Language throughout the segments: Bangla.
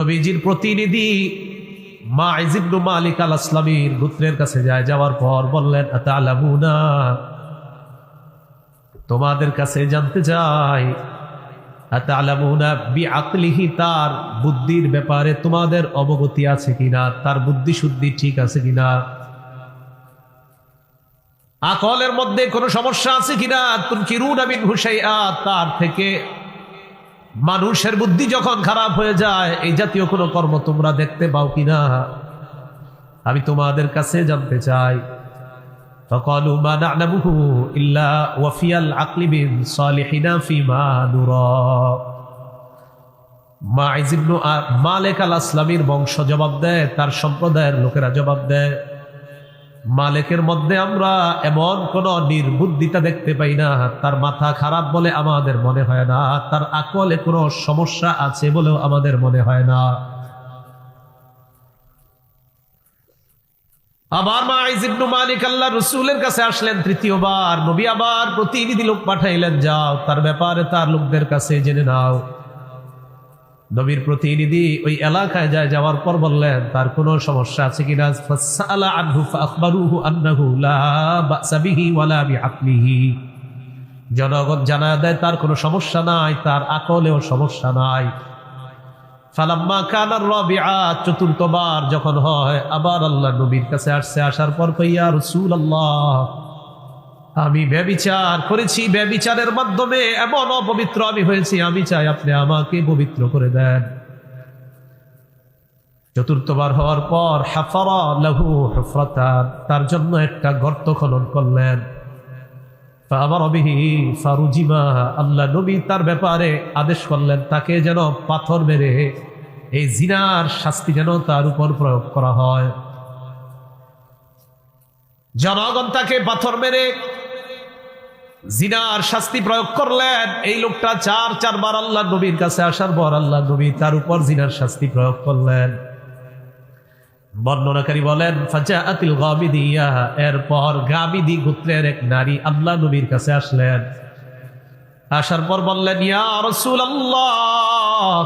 নবীজির প্রতিনিধি মা ইজিবনু মালিক আল আসলামীর পুত্রের কাছে যায়, যাওয়ার পর বললেন, আতালামুনা? তোমাদের কাছে জানতে চাই, আতালামুনা বি আকলিহি তার বুদ্ধির ব্যাপারে তোমাদের অবগতি আছে কিনা? তার বুদ্ধি শুদ্ধি ঠিক আছে কিনা? আকলের মধ্যে কোনো সমস্যা আছে কিনা? তুমি কিরুন আমিন হুসাইয়া তার থেকে মানুষের বুদ্ধি যখন খারাপ হয়ে যায়, এই জাতীয় কোনো কর্ম তোমরা দেখতে পাও কিনা? আমি তোমাদের কাছে জানতে চাই। মালিক আল আসলামীর বংশ জবাব দেয়, তার সম্প্রদায়ের লোকেরা জবাব দেয় মালেকের মধ্যে আমরা এমন কোন নির্বুদ্ধিতা দেখতে পাই না। তার মাথা খারাপ বলে আমাদের মনে হয় না। তার আকলে কোনো সমস্যা আছে বলেও আমাদের মনে হয় না। আবার মা ইবনু মালিক আল্লাহ রসুলের কাছে আসলেন তৃতীয়বার। নবী আবার প্রতিনিধি লোক পাঠাইলেন, যাও। তার ব্যাপারে তার লোকদের কাছে জেনে নাও। নবীর প্রতিনিধি ওই এলাকায় যায় যাওয়ার পর বললেন, তার কোনো সমস্যা আছে কিনা? জনগণ জানা দেয়, তার কোনো সমস্যা নাই, তার আকলেও সমস্যা নাই। ফালাম্মা কানার রবিআ, চতুর্থবার যখন হয়, আবার আল্লাহ নবীর কাছে আসছে, আসার পর কইয়া রাসূলুল্লাহ। আমি ব্যবিচার করেছি ব্যবিচারের মাধ্যমে, এমন অপবিত্র আমি হয়েছি, আমি চাই আপনি আমাকে পবিত্র করে দেন। চতুর্থবার হওয়ার পর হাফারা লাহু হুফরাতান তার জন্য একটা গর্ত খনন করলেন। আমার অবিহি ফারুজিমা, আল্লাহ নবী তার ব্যাপারে আদেশ করলেন, তাকে যেন পাথর মেরে এই জিনার শাস্তি যেন তার উপর প্রয়োগ করা হয়। জনগণ তাকে পাথর মেরে জিনার শাস্তি প্রয়োগ করলেন। এই লোকটা চার, চারবার আল্লাহ নবীর কাছে আসার পর আল্লাহ নবী তার উপর জিনার শাস্তি প্রয়োগ করলেন। বর্ণনাকারী বলেন, ফাজাআতিল গামিদিয়া এরপর গামিদি গোত্রের এক নারী আল্লাহ নবীর কাছে আসলেন। আসার পর বললেন, ইয়া রাসূলুল্লাহ,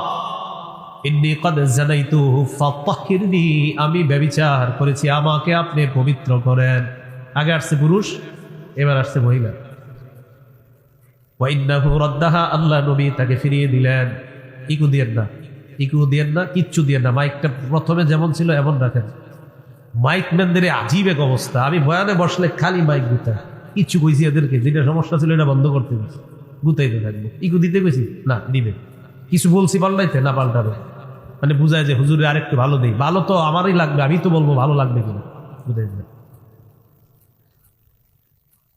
ইন্নী জানাইতু ফাতাহহিরনি আমি ব্যভিচার করেছি, আমাকে আপনি পবিত্র করেন। আগে আসছে পুরুষ, এবার আসছে মহিলা। আল্লাহ নবী তাকে ফিরিয়ে দিলেন। ইকু দিয়েন না, ইকু দিয়েন না, কিচ্ছু দিয়েন না। মাইকটা প্রথমে যেমন ছিল এমন রাখেন। মাইক ম্যানদের আজীব এক অবস্থা। আমি বয়ানে বসলে খালি মাইক গুতা কিচ্ছু কইছি এদেরকে, যেটা সমস্যা ছিল এটা বন্ধ করতে গেছি গুতাইতে থাকব। ইকু দিতে গেছি না, দিবে। কিছু বলছি পাল্টাইতে, না পাল্টাবে। মানে বুঝায় যে, হুজুরে আরেকটু ভালো দেই। ভালো তো আমারই লাগবে, আমি তো বলব ভালো লাগবে কিনা। বুঝাই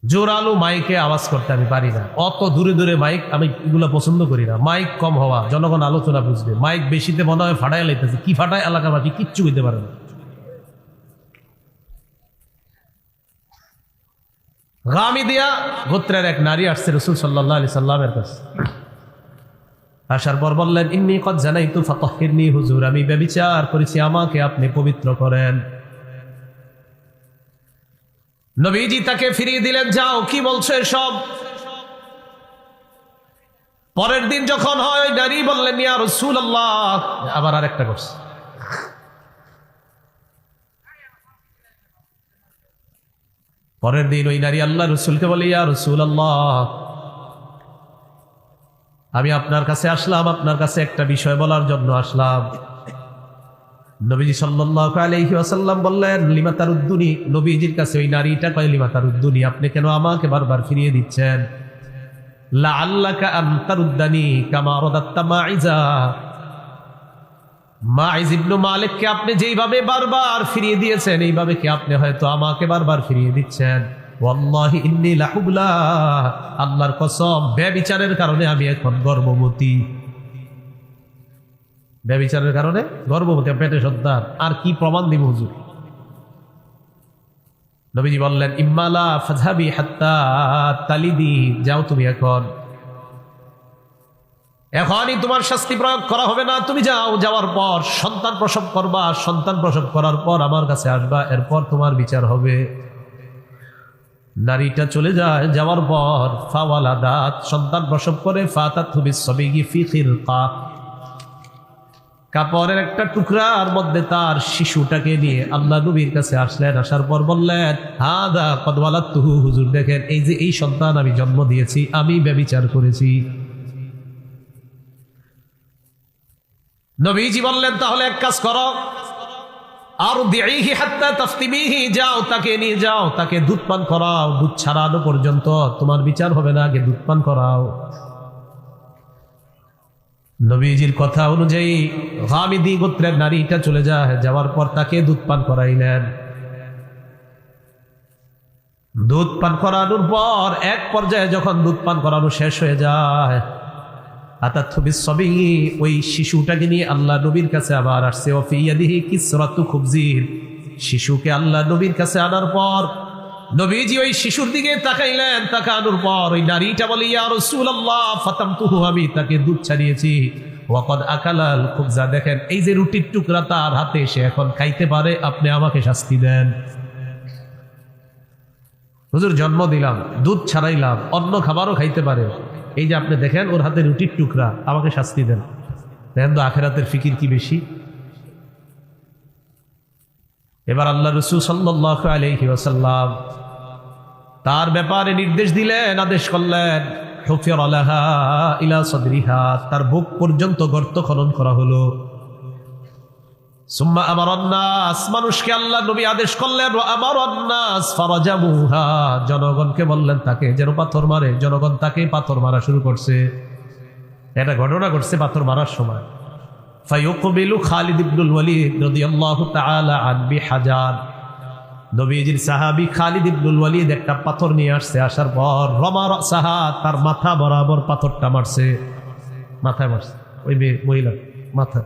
জোরালো মাইকে আওয়াজ করতে আমি পারি না। অত দূরে দূরে মাইক আমি এগুলো পছন্দ করি না। মাইক কম হওয়া, জনগণ আলোচনা বুঝবে। মাইক বেশিতে মনে হয় ফাটাই লাইতেছে। কি ফাটায় এলাকাবাসী কিচ্ছু হইতে পারে না। গোত্রের এক নারী আসছে রসুল সাল্লাহ আলি সাল্লামের কাছে। আসার পর বললেন জানাই হুজুর। আমি ব্যবিচার করেছি, আমাকে আপনি পবিত্র করেন। নবীজি তাকে ফিরিয়ে দিলেন, যাও, কি বলছো এসব? পরের দিন যখন হয়, নারী বললেন, ইয়া রসুল আল্লাহ আবার আরেকটা করছে। পরের দিন ওই নারী আল্লাহ রসুলকে বলে, ইয়া রসুল আল্লাহ আমি আপনার কাছে আসলাম, আপনার কাছে একটা বিষয় বলার জন্য আসলাম। নবীজি সাল্লাল্লাহু আলাইহি ওয়াসাল্লাম বললেন লিমাতার উদ্দুনি নবীজির কাছে ওই নারীটা কয় লিমাতার উদ্দুনি আপনি কেন আমাকে বারবার ফিরিয়ে দিচ্ছেন? তারুদ্দানি আল্লাহর কসম, ব্যবিচারের কারণে আমি এখন গর্ভবতী। ব্যবিচারের কারণে গর্ভবতী পেটে সন্তান। আর কি প্রমাণ দিব হুজুর? নবীজি বললেন ইম্মালা ফাজহাবি হাত্তা তালিদি। যাও তুমি এখন। এখনই তোমার শাস্তি প্রয়োগ করা হবে না। তুমি যাও, যাওয়ার পর সন্তান প্রসব করবা। সন্তান প্রসব করার পর আমার কাছে আসবা। এরপর তোমার বিচার হবে। নারীটা চলে যায়, যাওয়ার পর ফাওয়ালা দাঁত। সন্তান প্রসব করে ফাতা থুবি সবিগি ফিখির কা কাপড়ের একটা টুকরার মধ্যে তার শিশুটাকে নিয়ে আল্লাহ নবীর কাছে আসলেন, আসার পর বললেন হা দা কদওয়ালা তুহু হুজুর দেখেন, এই যে এই সন্তান আমি জন্ম দিয়েছি, আমি ব্যবিচার করেছি। নবীজি বললেন, তাহলে এক কাজ করো আর দিহি হাত্তা তাফতিমিহি, যাও তাকে নিয়ে যাও, তাকে দুধ পান করাও, দুধ ছাড়ানো পর্যন্ত তোমার বিচার হবে না, আগে দুধ পান করাও। নবীজির কথা অনুযায়ী হামিদি গোত্রের নারীটা চলে যায়, যাওয়ার পর তাকে দুধ পান করাইলেন দুধ পান করানোর পর এক পর্যায়ে যখন দুধ পান করানো শেষ হয়ে যায় আতাথবিসবি ওই শিশুটাকে নিয়ে আল্লাহ নবীর কাছে আবার আসছে ওফিয়াদিহি কিসরাতু খুবজির। শিশুকে আল্লাহ নবীর কাছে আনার পর নবীজি ওই শিশুর দিকে তাকাইলেন, তাকানোর পর ওই নারীটা বলে, ইয়া রাসূলুল্লাহ, ফাতামতুহু আমি তাকে দুধ ছাড়িয়েছি। ওয়াকাদ আকালাল খুবজা। দেখেন, এই যে রুটির টুকরা তার হাতে, সে এখন খাইতে পারে, আপনি আমাকে শাস্তি দেন। হুজুর, জন্ম দিলাম, দুধ ছাড়াইলাম, অন্য খাবারও খাইতে পারে। এই যে আপনি দেখেন, ওর হাতে রুটির টুকরা, আমাকে শাস্তি দেন। দেখেন তো আখেরাতের ফিকির কি বেশি? এবার আল্লাহ রসুল সাল্লাহ আলহি ওসাল্লাম তার ব্যাপারে নির্দেশ দিলেন, আদেশ করলেন হুফিয়র আলাহা ইলা সদরিহা তার বুক পর্যন্ত গর্ত খনন করা হলো। সুম্মা আমার মানুষকে আল্লাহ নবী আদেশ করলেন আমার জনগণকে বললেন তাকে, যেন পাথর মারে জনগণ তাকে পাথর মারা শুরু করছে। এটা ঘটনা ঘটছে পাথর মারার সময়। ফাইয়ুকবিলু খালিদ ইবনুল ওয়ালিদ রাদিয়াল্লাহু তাআলা আন বিহাজার নবীজির সাহাবী খালিদ ইবনুল ওয়ালিদ একটা পাথর নিয়ে আসছে, আসার পর রমার সাহা তার মাথা বরাবর পাথরটা মারছে। মাথায় মারছে, ওই মেয়ে, মহিলা, মাথা।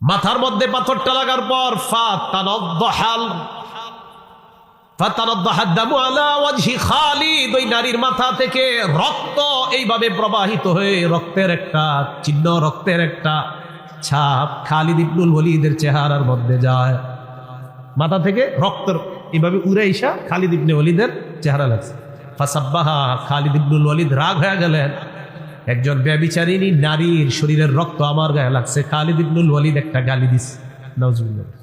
মাথার মধ্যে পাথরটা লাগার পর আলা ওয়াজহি খালিদ ওই নারীর মাথা থেকে রক্ত এইভাবে প্রবাহিত হয়ে রক্তের একটা চিহ্ন, রক্তের একটা ছাপ চেহারার মধ্যে যায়। মাথা থেকে রক্ত এইভাবে উড়ে চেহারা লাগছে। রাগ হয়ে গেলেন। একজন ব্যবিচারিণী নারীর শরীরের রক্ত আমার গায়ে লাগছে। খালিদ ইবনুল ওয়ালিদ একটা গালি দিস নাউজুবিল্লাহ।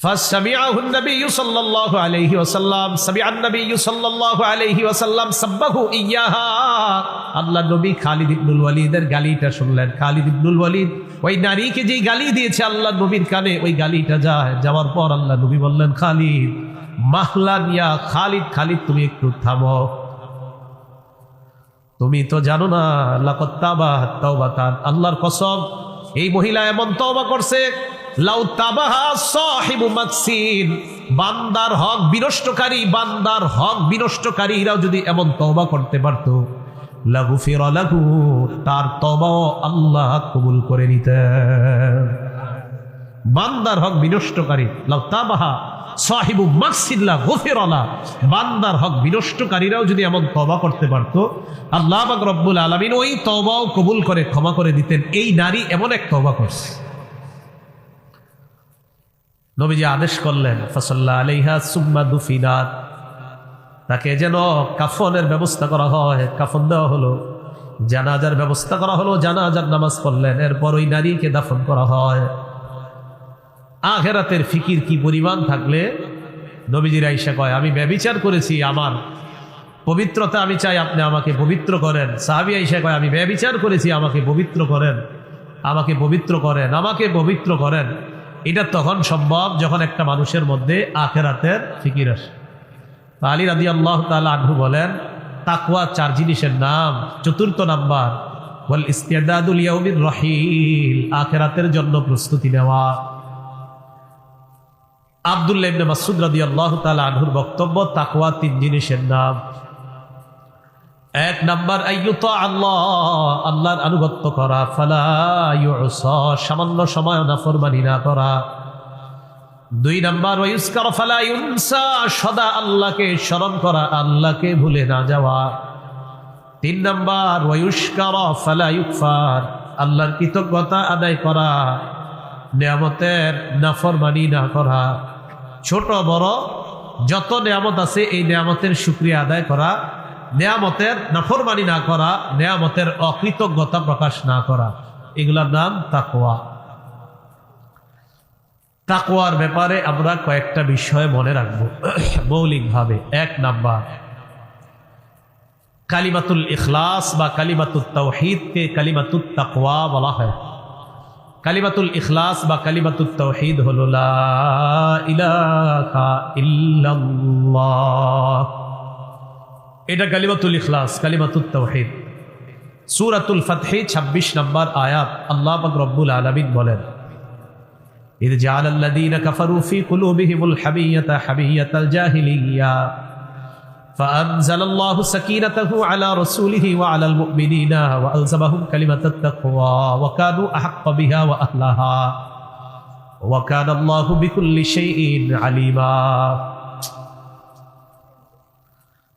فسمعه النبي صلى الله عليه وسلم سمع النبي صلى الله عليه وسلم سبه إياها আল্লাহ নবী খালিদ ইবনুল ওয়ালিদের গালিটা শুনলেন খালিদ ইবনুল ওয়ালিদ ওই নারীকে যেই গালি দিয়েছে আল্লাহ নবীর কানে ওই গালিটা যায় যাওয়ার পর আল্লাহ নবী বললেন খালিদ মাহলান ইয়া খালিদ খালিদ তুমি একটু থামো তুমি তো জানো না লাকত্তাবা তাওবাতান আল্লাহর কসম এই মহিলা এমন তওবা করছে বান্দার হক বিনষ্টকারী, বান্দার হক বিনষ্টকারীরাও যদি এমন তবা করতে পারতো, লাগুফির লাহু, তার তওবাও আল্লাহ কবুল করে নিতেন। বান্দার হক বিনষ্টকারী, লাউ তাবাহা সাহিবু মাকসিল্লা গফিরলা বান্দার হক বিনষ্টকারীরাও যদি এমন তবা করতে পারতো, আল্লাহ রব্বুল আলমিন ওই তবাও কবুল করে, ক্ষমা করে দিতেন। এই নারী এমন এক তবা করছে। নবীজি আদেশ করলেন, ফসল্লা আলাইহা সুম্মা দুফিনাত। তাকে যেন কাফনের ব্যবস্থা করা হয়, কাফন দেওয়া হলো। জানাজার ব্যবস্থা করা হলো, জানাজার নামাজ পড়লেন। এরপর ওই নারীকে দাফন করা হয়। আখেরাতের ফিকির কি পরিমাণ থাকলে? নবীজির আইসা কয়, আমি ব্যবিচার করেছি, আমার পবিত্রতা আমি চাই, আপনি আমাকে পবিত্র করেন। সাহাবি আইসা কয়, আমি ব্যবিচার করেছি, আমাকে পবিত্র করেন, আমাকে পবিত্র করেন, আমাকে পবিত্র করেন। এটা তখন সম্ভব যখন একটা মানুষের মধ্যে আখেরাতের ফিকির আসে। আলী রাদি আল্লাহ তালা আনহু বলেন তাকুয়া চার জিনিসের নাম। চতুর্থ নাম্বার বল ইস্তিয়াদুল ইয়াউমির রহিল, আখেরাতের জন্য প্রস্তুতি নেওয়া। আবদুল্লাহ মাসুদ রাদিয়াল্লাহু তাআলা আনহুর বক্তব্য, তাকওয়া তিন জিনিসের নাম। এক নাম্বার আল্লাহ, আল্লাহর আনুগত্য করা, ফালা সামান্য সময় নাফরমানি না করা। দুই নাম্বার ওয়ুস্কার ফালা ইউনসা, সদা আল্লাহকে স্মরণ করা, আল্লাহকে ভুলে না যাওয়া। তিন নাম্বার ওয়ুস্কার ফালা ইউকফার, আল্লাহর কৃতজ্ঞতা আদায় করা, নিয়ামতের নাফরমানি না করা। ছোট বড়, যত নিয়ামত আছে, এই নিয়ামতের সুক্রিয়া আদায় করা। নেয়ামতের নাফরমানি না করা, নেয়ামতের অকৃতজ্ঞতা প্রকাশ না করা, এগুলোর নাম তাকোয়া তাকোয়ার ব্যাপারে আমরা কয়েকটা বিষয় মনে রাখব, মৌলিকভাবে। এক নাম্বার, কালিমাতুল ইখলাস বা কালিমাতুল তৌহিদকে কালিমাতুল তাকওয়া বলা হয়। কালিমাতুল ইখলাস বা কালিমাতুল তৌহিদ হল লা ইলাহা ইল্লাল্লাহ। এটা কালিমাতুল ইখলাস কালিমাতুল তৌহিদ সূরাতুল ফাতহে 26 নম্বর আয়াত আল্লাহ পাক রব্বুল আলামিন বলেন إذ جعل الذين كفروا في قلوبهم الحمية حمية الجاهلية فأنزل الله سكينته على رسوله وعلى المؤمنين وألزمهم كلمة التقوى وكانوا أحق بها وأهلها وكان الله بكل شيء عليما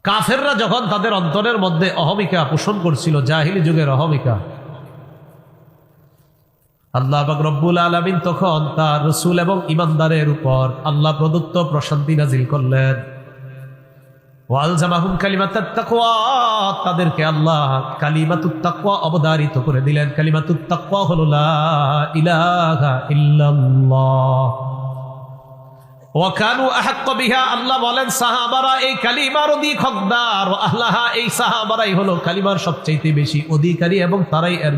কাফেররা যখন তাদের অন্তরের মধ্যে অহমিকা পোষণ করছিল, জাহিলি যুগের অহমিকা, আল্লাহ রব্বুল আলমিন তখন তার রসুল এবং ইমানদারের উপর আল্লাহ প্রদত্ত প্রশান্তি নাজিল করলেন। তাকওয়া, তাদেরকে আল্লাহ কালিমাতুত তাকওয়া করে দিলেন। কালিমাতুত তাকওয়া হলো লা ইল্লাল্লাহ। বিহা, আল্লাহ বলেন, সাহাবারা এই আল্লাহা এই হলো বেশি অধিকারী এবং তারাই এর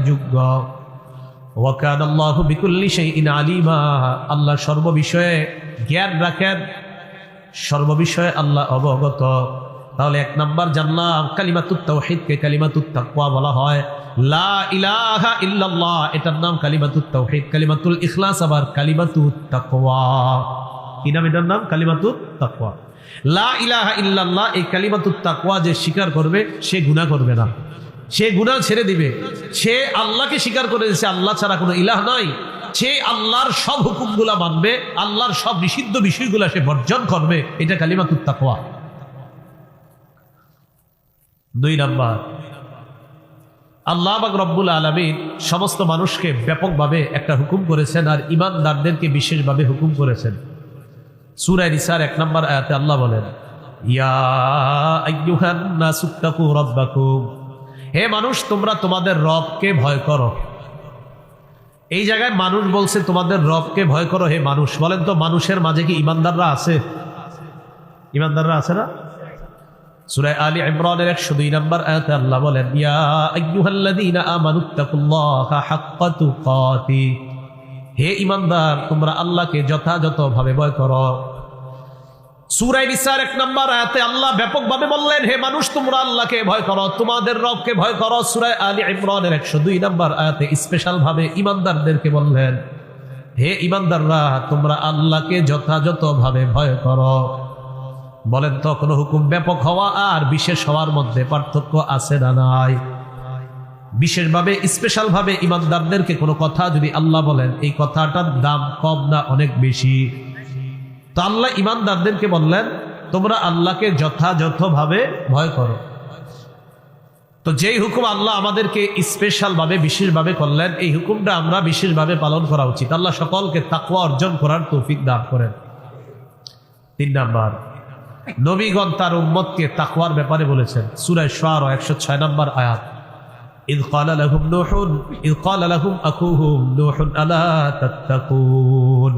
আল্লাহ বিকুল্লি সেই ইন আল্লাহ সর্ববিষয়ে জ্ঞান রাখেন, সর্ববিষয়ে আল্লাহ অবগত। তাহলে এক নাম্বার জানলাম, কালিমাতুত তাওহীদকে কালিমাতুত তাকওয়া বলা হয়। লা ইলাহা ইল্লাল্লাহ, এটার নাম কালিমাতুত তাওহীদ, কালিমাতুল ইখলাস আবার কালিমাতুত তাকওয়া। কি নাম এটার নাম? কালিমাতুত তাকওয়া। লা ইলাহা ইল্লাল্লাহ, এই কালিমাতুত তাকওয়া যে স্বীকার করবে, সে গুনাহ করবে না। সে গুনাহ ছেড়ে দিবে। সে আল্লাহকে স্বীকার করে দিয়েছে, আল্লাহ ছাড়া কোনো ইলাহ নাই। সে আল্লাহর সব হুকুমগুলা মানবে, আল্লাহর সব নিষিদ্ধ বিষয়গুলা সে বর্জন করবে, এটা কালিমাতুত তাকওয়া। দুই নাম্বার, আল্লাহ বাক রব্বুল আলমিন সমস্ত মানুষকে ব্যাপকভাবে একটা হুকুম করেছেন আর ইমানদারদেরকে বিশেষভাবে হুকুম করেছেন। সুরায় নিসার এক নম্বর আয়াতে আল্লাহ বলেন হে মানুষ, তোমরা তোমাদের রবকে ভয় করো। এই জায়গায় মানুষ বলছে, তোমাদের রবকে ভয় করো, হে মানুষ। বলেন তো, মানুষের মাঝে কি ইমানদাররা আছে? ইমানদাররা আছে না? সুরায় আলী ইমরানের একশো দুই নম্বর আয়াতে আল্লাহ বলেন, ইয়া আইয়ুহাল্লাযীনা আমানুত্তাকুল্লাহা হাক্কা তুকাতি। হে ইমানদার, তোমরা আল্লাহকে যথাযথভাবে ভয় করো। সুরাই নিসার এক নম্বর আয়াতে আল্লাহ ব্যাপকভাবে বললেন, হে মানুষ, তোমরা আল্লাহকে ভয় করো, তোমাদের রবকে ভয় করো। সুরায় আলী ইমরানের একশো দুই নম্বর আয়াতে স্পেশাল ভাবে ইমানদারদেরকে বললেন, হে ইমানদাররা, তোমরা আল্লাহকে যথাযথভাবে ভয় করো। বলেন তো, কোনো হুকুম ব্যাপক হওয়া আর বিশেষ হওয়ার মধ্যে পার্থক্য আছে না নাই? বিশেষভাবে স্পেশাল ভাবে ইমানদারদেরকে কোনো কথা যদি আল্লাহ বলেন, এই কথাটার দাম কম না অনেক বেশি। তো আল্লাহ ইমানদারদেরকে বললেন, তোমরা আল্লাহকে যথাযথভাবে ভয় করো। তো যেই হুকুম আল্লাহ আমাদেরকে স্পেশাল ভাবে বিশেষভাবে করলেন, এই হুকুমটা আমরা বিশেষভাবে পালন করা উচিত। আল্লাহ সকলকে তাকুয়া অর্জন করার তৌফিক দান করেন। তিন নাম্বার, নবীগণ তার উম্মতকে তাকওয়ার ব্যাপারে বলেছেন। সূরায় শুআরা 106 নম্বর আয়াত। إذ قال لهم نوح إذ قال لهم أخوهم نوح ألا تتقون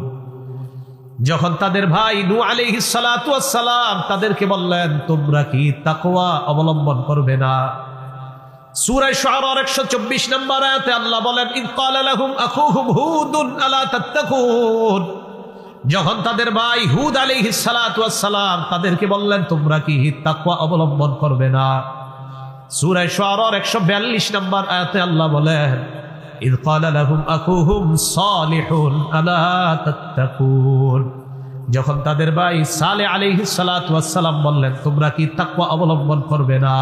যখন তাদের ভাই নূহ আলাইহিস সালাতু ওয়াস সালাম তাদেরকে বললেন তোমরা কি তাকওয়া অবলম্বন করবে না সূরা শুআরা 124 নম্বর আয়াতে আল্লাহ বলেন ইদ ক্বালা লাহুম আখুহুম হুদুন আলা তাত্তাকুন যখন তাদের ভাই হুদ আলাইহিস সালাতু ওয়াস সালাম তাদেরকে বললেন তোমরা কি তাকওয়া অবলম্বন করবে না সূরা শুআরা 142 নম্বর আয়াতে আল্লাহ বলেন إذ قال لهم أخوهم صالح ألا تتقون যখন তাদের ভাই সালে আলাইহিস সালাতু ওয়াস সালাম বললেন তোমরা কি তাকওয়া অবলম্বন করবে না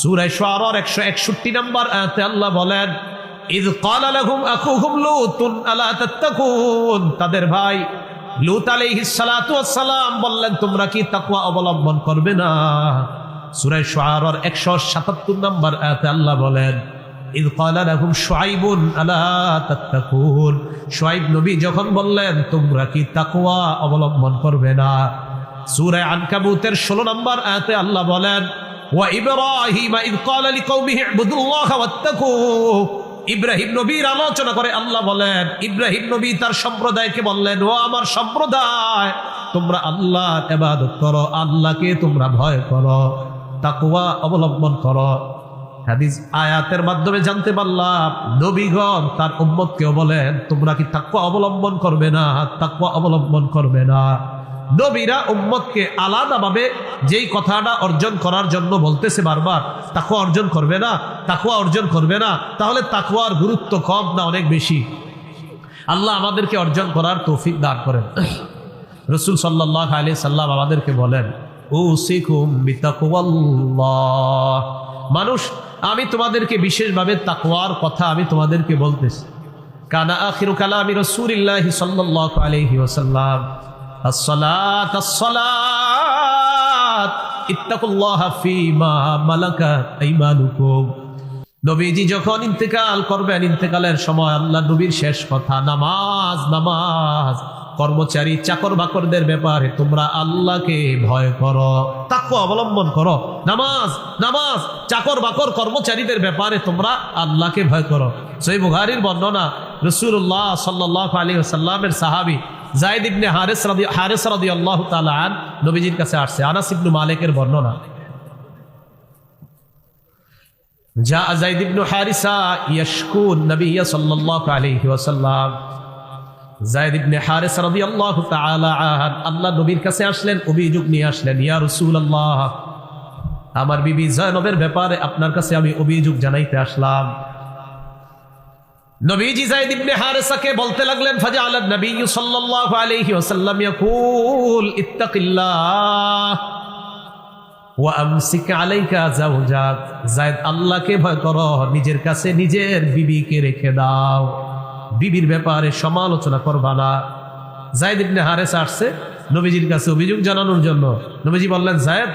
সূরা শুআরার 161 নম্বর আয়াতে আল্লাহ বলেন إذ قال لهم أخوهم لوط ألا تتقون তাদের ভাই লুত আলাইহিস সালাতু ওয়াস সালাম বললেন তোমরা কি তাকওয়া অবলম্বন করবে না সুরাই সোহারর একশো সাতাত্তর নম্বর নবী যখন বললেন, তোমরা কি অবলম্বন করবে না? সুরায় আনকাবুতের ষোলো নম্বর আয়াতে আল্লাহ বলেন ইব্রাহিম নবীর আলোচনা করে আল্লাহ বলেন, ইব্রাহিম নবী তার সম্প্রদায়কে বললেন, ও আমার সম্প্রদায়, তোমরা আল্লাহ এবাদত করো, আল্লাহকে তোমরা ভয় করো। তাকওয়া অবলম্বন করো। হাদিস আয়াতের মাধ্যমে জানতে পারলাম, নবীগণ তার উম্মতকেও বলেন, তোমরা কি তাকুয়া অবলম্বন করবে না? তাকুয়া অবলম্বন করবে না। নবীরা উম্মতকে আলাদাভাবে যেই কথাটা অর্জন করার জন্য বলতেছে বারবার তাকুয়া অর্জন করবে না? তাকুয়া অর্জন করবে না? তাহলে তাকুয়ার গুরুত্ব কম না অনেক বেশি? আল্লাহ আমাদেরকে অর্জন করার তৌফিক দান করেন। রসুল সাল্লাহ আলি সাল্লাম আমাদেরকে বলেন মানুষ, আমি তোমাদেরকে বিশেষভাবে তাকওয়ার কথা আমি তোমাদেরকে বলতেছি। কানা আখিরু কালামি রসুলিল্লাহ সাল্লাহ আলহি ওসাল্লাম আসসালাত আসসালাত। ইত্তাকুল্লাহ ফিমা মালাকাত আইমানুকুম। নবীজি যখন ইন্তেকাল করবেন, ইন্তেকালের সময় আল্লাহ নবীর শেষ কথা, নামাজ নামাজ। কর্মচারী চাকর বাকরদের ব্যাপারে তোমরা আল্লাহকে ভয় করো তাকে অবলম্বন করো। নামাজ নামাজ চাকর বাকর কর্মচারীদের ব্যাপারে তোমরা আল্লাহকে ভয় করো। সই বুহারির বর্ণনা রসুল্লাহ সাল্লাহ আলী সাল্লামের সাহাবি জায়দ ইবনে হারেস রাদি হারেস রাদি আল্লাহ তালান নবীজির কাছে আসছে। আনাস ইবনু মালিকের বর্ণনা। যা জাইদ ইবনু হারিসা ইয়াশকুন নবী সাল্লাল্লাহু আলাইহি ওয়াসাল্লাম। জায়দ ইবনে রাদিয়াল্লাহু তাআলা আন আল্লাহ নবীর কাছে আসলেন, অভিযোগ নিয়ে আসলেন, ইয়া রাসূলুল্লাহ, আমার বিবি জয়নবের ব্যাপারে আপনার কাছে আমি অভিযোগ জানাইতে আসলাম। নবীজি জাইদ ইবনে হারেসাকে বলতে লাগলেন ফাজা নবী সাল্লাল্লাহু আলাইহি ওয়াসাল্লাম ইয়াকুল, ইত্তাকিল্লাহ, ওয়া আমসিক আলাইকা জায়েদ, আল্লাহকে ভয় করো, নিজের কাছে নিজের বিবিকে রেখে দাও। বিবির ব্যাপারে সমালোচনা করবা না। জায়েদ ইবনে হারেসা আসছে, নবীজির কাছে অভিযোগ জানানোর জন্য। নবীজি বললেন, জায়েদ,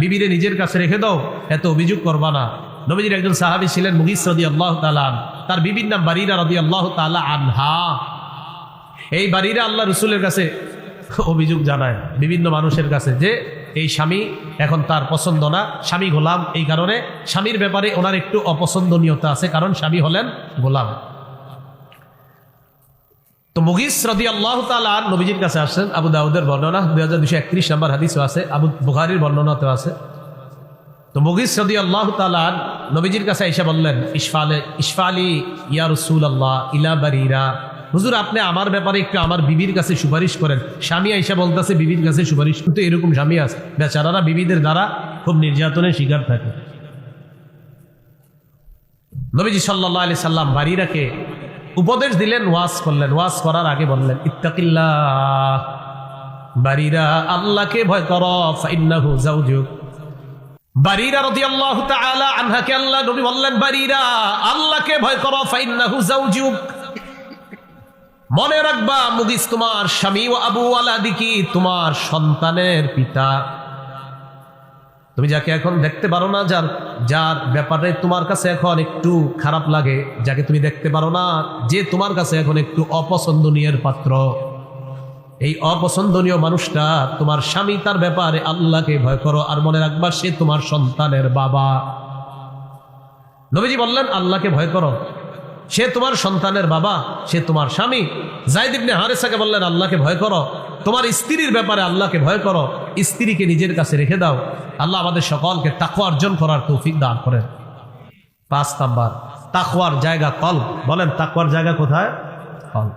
বিবিরে নিজের কাছে রেখে দাও, এত অভিযোগ করবা না। নবীজির একজন সাহাবী ছিলেন মুগিস রদি আল্লাহ তালান তার বিবির নাম বারিরা রদি আল্লাহ তালা আনহা। এই বাড়িরা আল্লাহ রসুলের কাছে অভিযোগ জানায় বিভিন্ন মানুষের কাছে যে, এই স্বামী এখন তার পছন্দ না, স্বামী গোলাম। এই কারণে স্বামীর ব্যাপারে ওনার একটু অপছন্দনীয়তা আছে, কারণ স্বামী হলেন গোলাম। তো মুগিস রদি আল্লাহ নবীজির কাছে আসছেন, আবু দাউদের বর্ণনা, দুই হাজার দুশো একত্রিশ নম্বর হাদিসও আছে, আবু বুখারির বর্ণনাতেও আছে। তো মুগিস সদি আল্লাহ তালান নবীজির কাছে এসে বললেন ইসফালে ইসফালি ইয়া রসুল আল্লাহ ইলা বারিরা। হুজুর, আপনি আমার ব্যাপারে একটু আমার বিবির কাছে সুপারিশ করেন। স্বামী আইসা বলতেছে, বিবির কাছে সুপারিশ কিন্তু এরকম স্বামী আছে। বেচারারা বিবিদের দ্বারা খুব নির্যাতনের শিকার থাকে। নবীজি সাল্লাহ আলি সাল্লাম বাড়িরাকে উপদেশ দিলেন, ওয়াজ করলেন, ওয়াজ করার আগে বললেন, ইত্তাকিল্লাহ বাড়িরা আল্লাহকে ভয় কর, ফাইন্নাহু জাউজুক বারিরা রাদিয়াল্লাহু তাআলা আনহাকে আল্লাহ নবী বললেন, বারিরা আল্লাহকে ভয় করো, ফাইন্নাহু জাওজুক মনে রাখবা, মুগিস তোমার স্বামী ও আবু আলাদিকি তোমার সন্তানের পিতা? তুমি যাকে এখন দেখতে পারো না, যার যার ব্যাপারে তোমার কাছে এখন একটু খারাপ লাগে, যাকে তুমি দেখতে পারো না, যে তোমার কাছে এখন একটু অপছন্দনীয়ের পাত্র। এই অপছন্দনীয় মানুষটা তোমার স্বামী, তার ব্যাপারে আল্লাহকে ভয় করো আর মনে রাখবা সে তোমার সন্তানের বাবা। নবীজি বললেন, আল্লাহকে ভয় করো। সে তোমার সন্তানের বাবা, সে তোমার স্বামী। জাইদিবনে হারেসাকে বললেন, আল্লাহকে ভয় করো। তোমার স্ত্রীর ব্যাপারে আল্লাহকে ভয় করো। স্ত্রীকে নিজের কাছে রেখে দাও। আল্লাহ আমাদের সকলকে তাকু অর্জন করার তৌফিক দান করেন পাঁচ নাম্বার তাকওয়ার জায়গা কল বলেন তাকওয়ার জায়গা কোথায় কল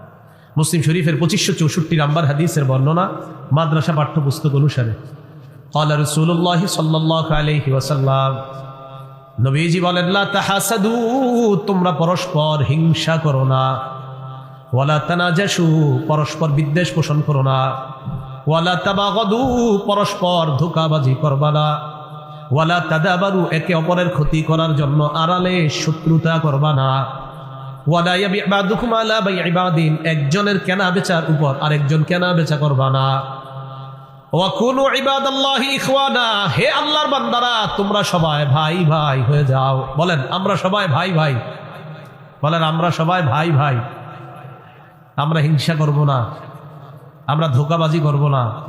মুসলিম শরীফের পঁচিশশো চৌষট্টি নাম্বার হাদিসের বর্ণনা মাদ্রাসা পাঠ্যপুস্তক অনুসারে قال رسول الله صلى الله عليه وسلم নবীজি বলেন লা তাহাসাদু তোমরা পরস্পর হিংসা করো না ওয়ালা তানাজাসু পরস্পর বিদ্বেষ পোষণ করো না ওয়ালা তাবাগাদু, পরস্পর ধোকাবাজি করবা না। ওয়ালা তাদাবারু, একে অপরের ক্ষতি করার জন্য আড়ালে শত্রুতা করবা না। একজনের কেনা বেচার উপর আরেকজন কেনা বেচা করবা না। ওয়াকুনু ইবাদাল্লাহি ইখওয়ানা, হে আল্লাহর বান্দারা, তোমরা সবাই ভাই ভাই হয়ে যাও। বলেন, আমরা সবাই ভাই ভাই। বলেন, আমরা সবাই ভাই ভাই। আমরা হিংসা করব না। আমরা ধোকাবাজি করব না।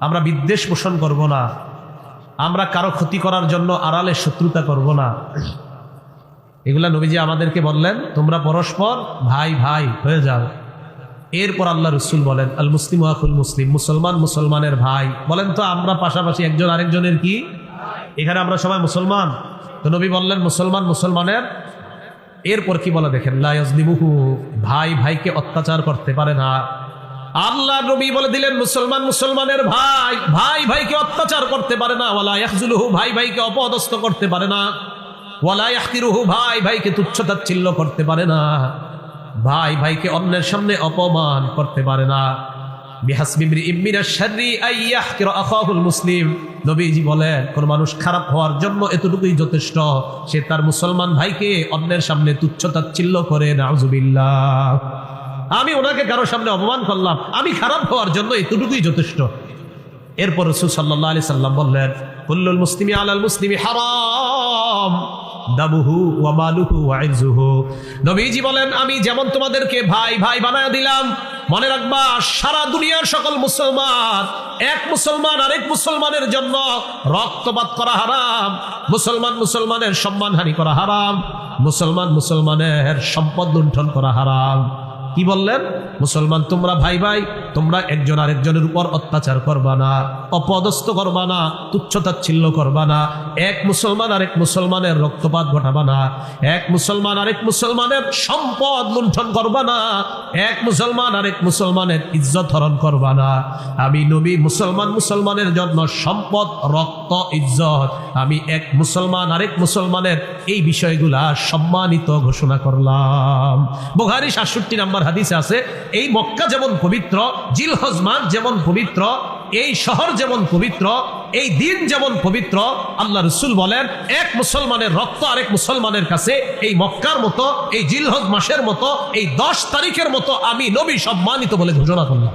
আমরা বিদ্বেষ পোষণ করব না। আমরা কারও ক্ষতি করার জন্য আড়ালে শত্রুতা করব না। এগুলা নবীজি আমাদেরকে বললেন, তোমরা পরস্পর ভাই ভাই হয়ে যাও। এরপর আল্লাহ রসুল বলেন, আল মুসলিম আকুল মুসলিম, মুসলমান মুসলমানের ভাই। বলেন তো, আমরা পাশাপাশি একজন আরেকজনের কি? এখানে আমরা সবাই মুসলমান। তো নবী বললেন, মুসলমান মুসলমানের? এরপর কি বলে দেখেন লাইজলিমুহু ভাই ভাইকে অত্যাচার করতে পারে না। আল্লাহ নবী বলে দিলেন, মুসলমান মুসলমানের ভাই ভাই ভাইকে অত্যাচার করতে পারে না। ওয়ালা ইয়াখজুলুহু, ভাই ভাইকে অপদস্থ করতে পারে না। ওয়ালা ইয়াহকিরুহু ভাই ভাইকে তুচ্ছ তাচ্ছিল্য করতে পারে না। ভাই ভাইকে অন্যের সামনে অপমান করতে পারে না। মানুষ খারাপ হওয়ার জন্য এতটুকুই যথেষ্ট। সে তার মুসলমান ভাইকে অন্যের সামনে তুচ্ছ তাচ্ছিল্য করে, নাউজুবিল্লাহ। আমি ওনাকে কারও সামনে অপমান করলাম। আমি খারাপ হওয়ার জন্য এতটুকুই যথেষ্ট। এরপর রসুল সাল্লাহ আলি সাল্লাম বললেন, কুল্লুল মুসলিমি আলাল মুসলিমি হারাম দাবুহু ওয়ামালুহু ওয়াইজুহু নবীজি বলেন, আমি যেমন তোমাদেরকে ভাই ভাই বানায় দিলাম, মনে রাখবা সারা দুনিয়ার সকল মুসলমান, এক মুসলমান আরেক মুসলমানের জন্য রক্তপাত করা হারাম, মুসলমান মুসলমানের সম্মানহানি করা হারাম, মুসলমান মুসলমানের সম্পদ লুণ্ঠন করা হারাম। কি বললেন? মুসলমান, তোমরা ভাই ভাই তোমরা একজন আরেকজনের উপর অত্যাচার করবা না, অপদস্থ করবা না তুচ্ছতাচ্ছিল্য করবা না, এক মুসলমান আরেক মুসলমানের রক্তপাত ঘটাবা না, এক মুসলমান আরেক মুসলমানের সম্পদ লুণ্ঠন করবা না, এক মুসলমান আরেক মুসলমানের ইজ্জত হরণ করবা না। আমি নবী, মুসলমান মুসলমানের জন্য সম্পদ, রক্ত, ইজ্জত। আমি এক মুসলমান আরেক মুসলমানের এই বিষয়গুলা সম্মানিত ঘোষণা করলাম। বুখারী সাতষট্টি নাম্বার হাদিসে আছে, এই মক্কা যেমন পবিত্র জিলহজ মাস যেমন পবিত্র, এই শহর যেমন পবিত্র, এই দিন যেমন পবিত্র, আল্লাহ রসুল বলেন, এক মুসলমানের রক্ত আরেক মুসলমানের কাছে, এই মক্কার মতো, এই জিলহজ মাসের মতো, এই দশ তারিখের মতো আমি নবী সম্মানিত বলে ঘোষণা করলাম।